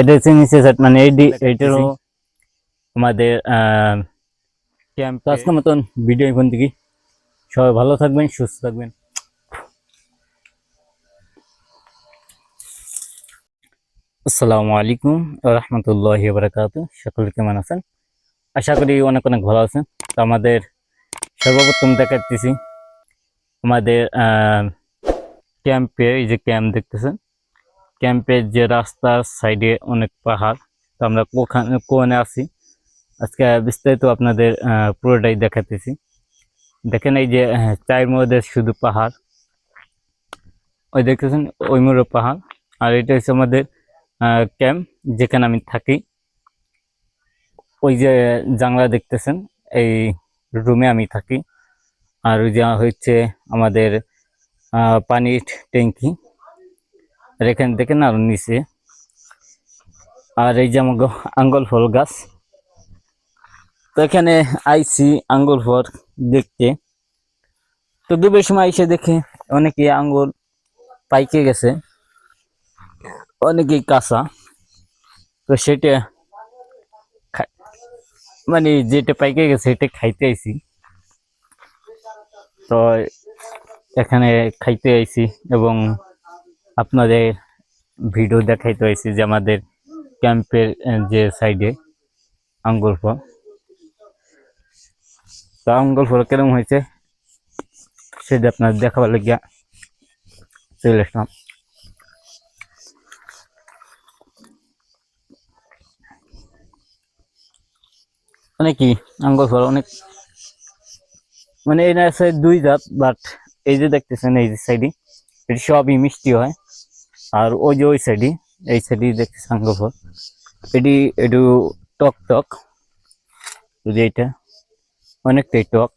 এটা হচ্ছে নিচে set, মানে এইটি এইটারও আমাদের ক্যাম্প আজকের মতন ভিডিও এখান থেকে। সবাই ভালো থাকবেন সুস্থ থাকবেন। আসসালামু আলাইকুম রহমতুল্লাহ বারাকাতু। সকলে কেমন আছেন? আশা করি অনেক অনেক ভালো আছেন। তো আমাদের সর্বপ্রথম দেখাচ্ছি আমাদের ক্যাম্পে এই যে ক্যাম্প দেখতেছেন। ক্যাম্পের যে রাস্তার সাইডে অনেক পাহাড়, তো আমরা ওখানে কোনে আছি। আজকে বিস্তারিত আপনাদের পুরোটাই দেখাতেছি। দেখেন এই যে চায়ের মধ্যে শুধু পাহাড়। ওই দেখতেছেন, ওই মোড়ে পাহাড়। আর এটা হচ্ছে আমাদের ক্যাম্প যেখানে আমি থাকি। ওই যে জানলা দেখতেছেন, এই রুমে আমি থাকি। আর ওই যে হচ্ছে আমাদের পানির ট্যাঙ্কি আর এখানে দেখেন আর নিচে। আর এই যে আমার আঙ্গল ফল গাছ। তো এখানে আইসি আঙ্গুর ফল দেখতে। তো দুবের সময় এসে দেখে অনেকে আঙ্গুর পাইকে গেছে, অনেকেই কাঁচা। তো সেটা মানে যেটা পাইকে গেছে সেটা খাইতে আইছি। তো এখানে খাইতে আইছি এবং আপনাদের ভিডিও দেখাইতে আইছি যে আমাদের ক্যাম্পের যে সাইডে আঙ্গুর ফল। তো আঙ্গুর ফল কেরম হয়েছে সেটা আপনার দেখাবার লাগিয়া চলে আসলাম। অনেক কি আঙ্গুর ফল অনেক মানে এই আছে দুই জাত বাট এই যে দেখতেছেন এই যে সাইডে এটি সবই মিষ্টি হয়। আর ওই যে ওই সাইডে এই সাইডে দেখতেছেন আঙ্গুর এটি একটু টক টক ওই যে এটা অনেকটাই টক।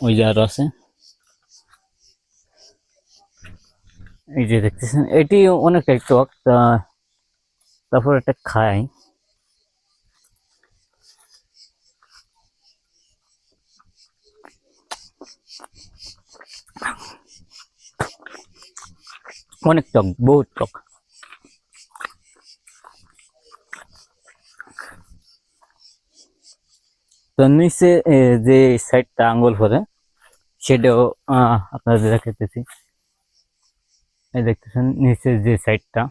ওই যে আরও আছে। এই যে দেখতেছেন, এটি অনেকটাই টক তারপর এটা খাই। অনেক টক বহুত টক। তো নিচে যে সাইডটা আঙ্গুল ভরে সেটাও আপনাদের দেখাতেছি এই দেখতেছেন নিচে যে সাইডটা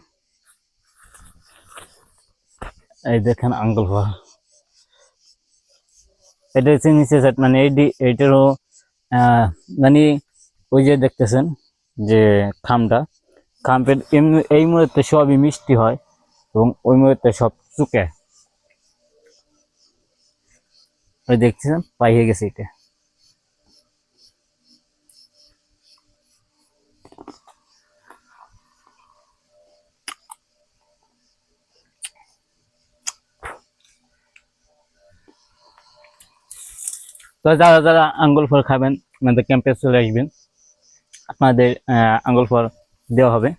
এই দেখেন আঙ্গুল ভরা এটা হচ্ছে নিচে সাইড মানে এইটারও আহ, মানে ওই যে দেখতেছেন যে খামটা খাম্পের এই মুহূর্তে সবই মিষ্টি হয় এবং ওই মুহূর্তে সব চুকে। ওই দেখতেছেন পাইয়ে গেছে এটা। তো যারা যারা আঙ্গুল ফল খাবেন, আমাদের ক্যাম্পে চলে আসবেন। আপনাদের আঙ্গুল ফল দেওয়া হবে।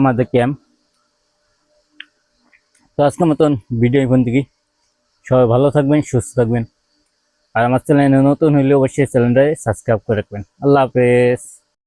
আমাদের ক্যাম্প তো আজকের মতন ভিডিও এখান থেকে। সবাই ভালো থাকবেন, সুস্থ থাকবেন। আর আমার চ্যানেল নতুন হইলে অবশ্যই চ্যানেলটাকে সাবস্ক্রাইব করে রাখবেন। আল্লাহ হাফেজ।